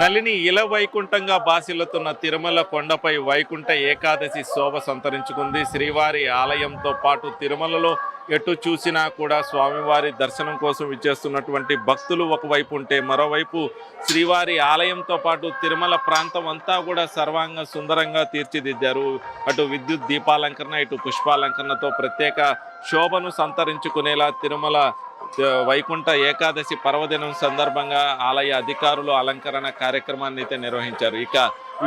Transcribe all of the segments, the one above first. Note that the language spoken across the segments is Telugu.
నలిని ఇల వైకుంఠంగా బాసిల్లుతున్న తిరుమల కొండపై వైకుంఠ ఏకాదశి శోభ సంతరించుకుంది. శ్రీవారి ఆలయంతో పాటు తిరుమలలో ఎటు చూసినా కూడా స్వామివారి దర్శనం కోసం విచ్చేస్తున్నటువంటి భక్తులు ఒకవైపు ఉంటే మరోవైపు శ్రీవారి ఆలయంతో పాటు తిరుమల ప్రాంతం అంతా కూడా సర్వాంగ సుందరంగా తీర్చిదిద్దారు. అటు విద్యుత్ దీపాలంకరణ ఇటు పుష్పాలంకరణతో ప్రత్యేక శోభను సంతరించుకునేలా తిరుమల వైకుంఠ ఏకాదశి పర్వదినం సందర్భంగా ఆలయ అధికారులు అలంకరణ కార్యక్రమాన్ని అయితే నిర్వహించారు. ఇక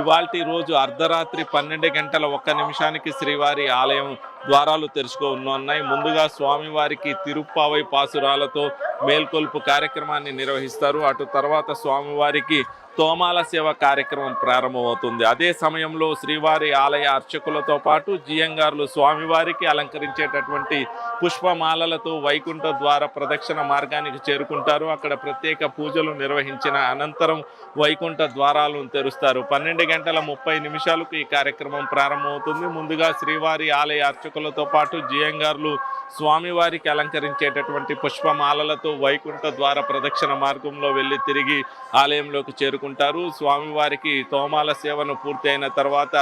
ఇవాల్టి రోజు అర్ధరాత్రి పన్నెండు గంటల ఒక్క నిమిషానికి శ్రీవారి ఆలయం ద్వారాలు తెరుచుకోనున్నాయి ముందుగా స్వామివారికి తిరుప్పావై పాసురాలతో మేల్కొల్పు కార్యక్రమాన్ని నిర్వహిస్తారు. అటు తర్వాత స్వామివారికి తోమాల సేవ కార్యక్రమం ప్రారంభమవుతుంది. అదే సమయంలో శ్రీవారి ఆలయ అర్చకులతో పాటు జియంగారులు స్వామివారికి అలంకరించేటటువంటి పుష్పమాలలతో వైకుంఠ ద్వార ప్రదక్షిణ మార్గానికి చేరుకుంటారు. అక్కడ ప్రత్యేక పూజలు నిర్వహించిన అనంతరం వైకుంఠ ద్వారాలను తెరుస్తారు. పన్నెండు గంటల ముప్పై నిమిషాలకు ఈ కార్యక్రమం ప్రారంభమవుతుంది. ముందుగా శ్రీవారి ఆలయ అర్చకులతో పాటు జియంగార్లు స్వామివారికి అలంకరించేటటువంటి పుష్పమాలలతో వైకుంఠ ద్వార ప్రదక్షిణ మార్గంలో వెళ్ళి తిరిగి ఆలయంలోకి చేరుకుంటారు. స్వామివారికి తోమాల సేవను పూర్తయిన తర్వాత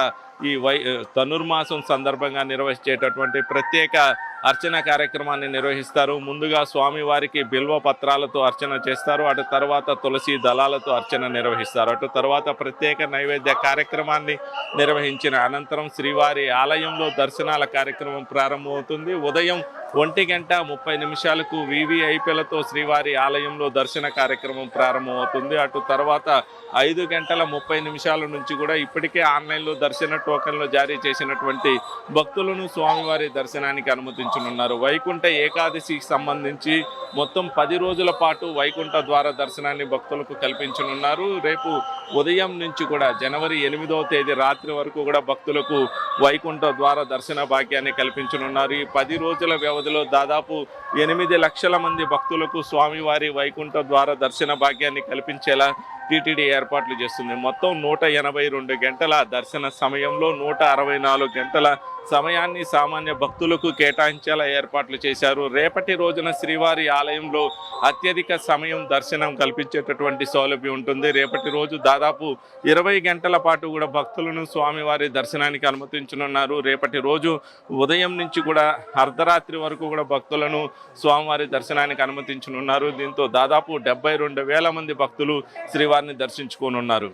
ఈ వై ధనుర్మాసం సందర్భంగా నిర్వహించేటటువంటి ప్రత్యేక అర్చన కార్యక్రమాన్ని నిర్వహిస్తారు. ముందుగా స్వామివారికి బిల్వ పత్రాలతో అర్చన చేస్తారు. అటు తర్వాత తులసి దళాలతో అర్చన నిర్వహిస్తారు. అటు తర్వాత ప్రత్యేక నైవేద్య కార్యక్రమాన్ని నిర్వహించిన అనంతరం శ్రీవారి ఆలయంలో దర్శనాల కార్యక్రమం ప్రారంభమవుతుంది. ఉదయం ఒంటి గంట ముప్పై నిమిషాలకు వివిఐపీలతో శ్రీవారి ఆలయంలో దర్శన కార్యక్రమం ప్రారంభమవుతుంది. అటు తర్వాత ఐదు గంటల ముప్పై నిమిషాల నుంచి కూడా ఇప్పటికే ఆన్లైన్లో దర్శన టోకన్లు జారీ చేసినటువంటి భక్తులను స్వామివారి దర్శనానికి అనుమతించనున్నారు. వైకుంఠ ఏకాదశికి సంబంధించి మొత్తం పది రోజుల పాటు వైకుంఠ ద్వార దర్శనాన్ని భక్తులకు కల్పించనున్నారు. రేపు ఉదయం నుంచి కూడా జనవరి ఎనిమిదవ తేదీ రాత్రి వరకు కూడా భక్తులకు వైకుంఠ ద్వార దర్శన భాగ్యాన్ని కల్పించనున్నారు. ఈ పది రోజుల వ్యవధిలో దాదాపు ఎనిమిది లక్షల మంది భక్తులకు స్వామివారి వైకుంఠ ద్వార దర్శన భాగ్యాన్ని కల్పించేలా టీటీడీ ఏర్పాట్లు చేస్తుంది మొత్తం నూట ఎనభై రెండు గంటల దర్శన సమయంలో నూట అరవై నాలుగు గంటల సమయాన్ని సామాన్య భక్తులకు కేటాయించేలా ఏర్పాట్లు చేశారు. రేపటి రోజున శ్రీవారి ఆలయంలో అత్యధిక సమయం దర్శనం కల్పించేటటువంటి సౌలభ్యం ఉంటుంది. రేపటి రోజు దాదాపు ఇరవై గంటల పాటు కూడా భక్తులను స్వామివారి దర్శనానికి అనుమతించనున్నారు. రేపటి రోజు ఉదయం నుంచి కూడా అర్ధరాత్రి వరకు కూడా భక్తులను స్వామివారి దర్శనానికి అనుమతించనున్నారు. దీంతో దాదాపు డెబ్బై రెండు వేల మంది భక్తులు శ్రీవారిని దర్శించుకోనున్నారు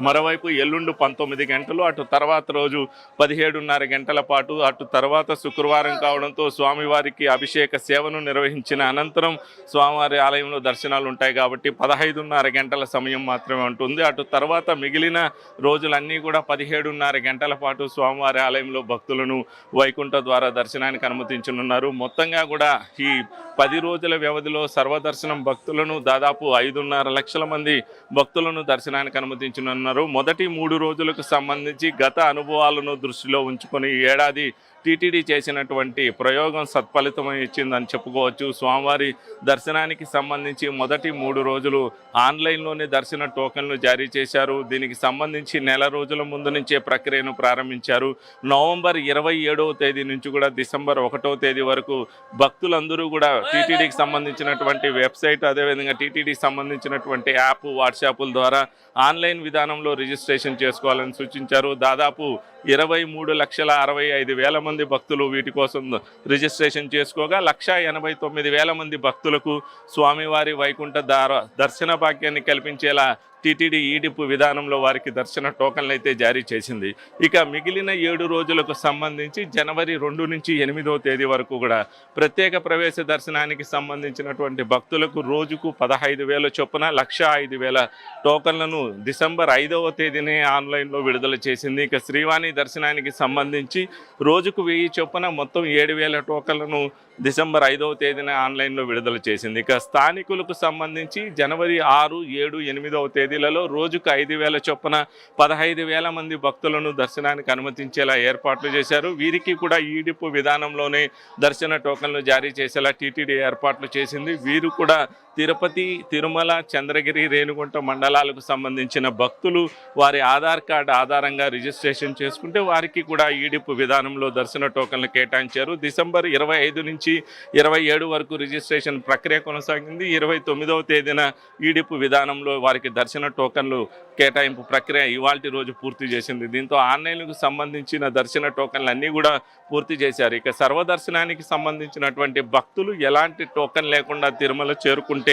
మరోవైపు ఎల్లుండి పంతొమ్మిది గంటలు అటు తర్వాత రోజు పదిహేడున్నర గంటల పాటు అటు తర్వాత శుక్రవారం కావడంతో స్వామివారికి అభిషేక సేవను నిర్వహించిన అనంతరం స్వామివారి ఆలయంలో దర్శనాలు ఉంటాయి కాబట్టి పదహైదున్నర గంటల సమయం మాత్రమే ఉంటుంది. అటు తర్వాత మిగిలిన రోజులన్నీ కూడా పదిహేడున్నర గంటల పాటు స్వామివారి ఆలయంలో భక్తులను వైకుంఠ ద్వారా దర్శనానికి అనుమతించనున్నారు. మొత్తంగా కూడా ఈ పది రోజుల వ్యవధిలో సర్వదర్శనం భక్తులను దాదాపు ఐదున్నర లక్షల మంది భక్తులను దర్శనానికి అనుమతించనున్నారు. మొదటి మూడు రోజులకు సంబంధించి గత అనుభవాలను దృష్టిలో ఉంచుకొని ఈ ఏడాది టీటీడీ చేసినటువంటి ప్రయోగం సత్ఫలితం ఇచ్చిందని చెప్పుకోవచ్చు. స్వామివారి దర్శనానికి సంబంధించి మొదటి మూడు రోజులు ఆన్లైన్లోనే దర్శన టోకెన్లు జారీ చేశారు. దీనికి సంబంధించి నెల రోజుల ముందు నుంచే ప్రక్రియను ప్రారంభించారు. నవంబర్ ఇరవై ఏడవ తేదీ నుంచి కూడా డిసెంబర్ ఒకటో తేదీ వరకు భక్తులందరూ కూడా టీటీడీకి సంబంధించినటువంటి వెబ్సైట్ అదేవిధంగా టీటీడీకి సంబంధించినటువంటి యాప్ వాట్సాప్ల ద్వారా ఆన్లైన్ విధానంలో రిజిస్ట్రేషన్ చేసుకోవాలని సూచించారు. దాదాపు ఇరవై మూడు లక్షల అరవై ఐదు వేల మంది భక్తులు వీటి కోసం రిజిస్ట్రేషన్ చేసుకోగా లక్ష ఎనభై తొమ్మిది వేల మంది భక్తులకు స్వామివారి వైకుంఠ దార దర్శన భాగ్యాన్ని కల్పించేలా టీటీడీ ఈడిపు విధానంలో వారికి దర్శన టోకన్లు అయితే జారీ చేసింది. ఇక మిగిలిన ఏడు రోజులకు సంబంధించి జనవరి రెండు నుంచి ఎనిమిదవ తేదీ వరకు కూడా ప్రత్యేక ప్రవేశ దర్శనానికి సంబంధించినటువంటి భక్తులకు రోజుకు పదహైదు వేల చొప్పున లక్ష ఐదు వేల టోకన్లను డిసెంబర్ ఐదవ తేదీనే ఆన్లైన్లో విడుదల చేసింది. ఇక శ్రీవాణి దర్శనానికి సంబంధించి రోజుకు వెయ్యి చొప్పున మొత్తం ఏడు వేల టోకన్లను డిసెంబర్ ఐదవ తేదీన ఆన్లైన్లో విడుదల చేసింది. ఇక స్థానికులకు సంబంధించి జనవరి ఆరు ఏడు ఎనిమిదవ తేదీలలో రోజుకు ఐదు వేల చొప్పున పదహైదు వేల మంది భక్తులను దర్శనానికి అనుమతించేలా ఏర్పాట్లు చేశారు. వీరికి కూడా ఈడిపు విధానంలోనే దర్శన టోకన్లు జారీ చేసేలా టీటీడీ ఏర్పాట్లు చేసింది. వీరు కూడా తిరుపతి తిరుమల చంద్రగిరి రేణుగుంట మండలాలకు సంబంధించిన భక్తులు వారి ఆధార్ కార్డు ఆధారంగా రిజిస్ట్రేషన్ చేసుకుంటే వారికి కూడా ఈడిపు విధానంలో దర్శన టోకన్లు కేటాయించారు. డిసెంబర్ ఇరవై ఐదు నుంచి ఇరవై ఏడు వరకు రిజిస్ట్రేషన్ ప్రక్రియ కొనసాగింది. ఇరవై తొమ్మిదవ తేదీన ఈడిపు విధానంలో వారికి దర్శన టోకన్లు కేటాయింపు ప్రక్రియ ఇవాళ రోజు పూర్తి చేసింది. దీంతో ఆన్లైన్కు సంబంధించిన దర్శన టోకన్లు అన్నీ కూడా పూర్తి చేశారు. ఇక సర్వదర్శనానికి సంబంధించినటువంటి భక్తులు ఎలాంటి టోకన్ లేకుండా తిరుమల చేరుకుంటే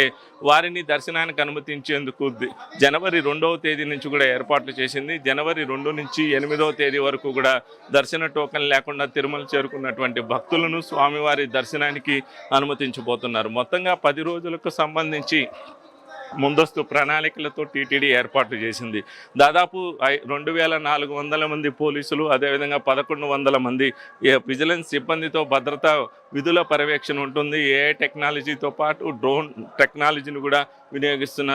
వారిని దర్శనానికి అనుమతించేందుకు జనవరి రెండవ తేదీ నుంచి కూడా ఏర్పాట్లు చేసింది. జనవరి రెండు నుంచి ఎనిమిదవ తేదీ వరకు కూడా దర్శన టోకన్ లేకుండా తిరుమల చేరుకున్నటువంటి భక్తులను స్వామివారి దర్శనానికి అనుమతించబోతున్నారు. మొత్తంగా పది రోజులకు సంబంధించి ముందస్తు ప్రణాళికలతో టీటీడీ ఏర్పాట్లు చేసింది. దాదాపు ఐ- రెండు వేల నాలుగు వందల మంది పోలీసులు అదేవిధంగా పదకొండు వందల మంది ఏ- విజిలెన్స్ సిబ్బందితో భద్రతా విధుల పర్యవేక్షణ ఉంటుంది. ఏఐ టెక్నాలజీతో పాటు డ్రోన్ టెక్నాలజీని కూడా వినియోగిస్తున్నారు.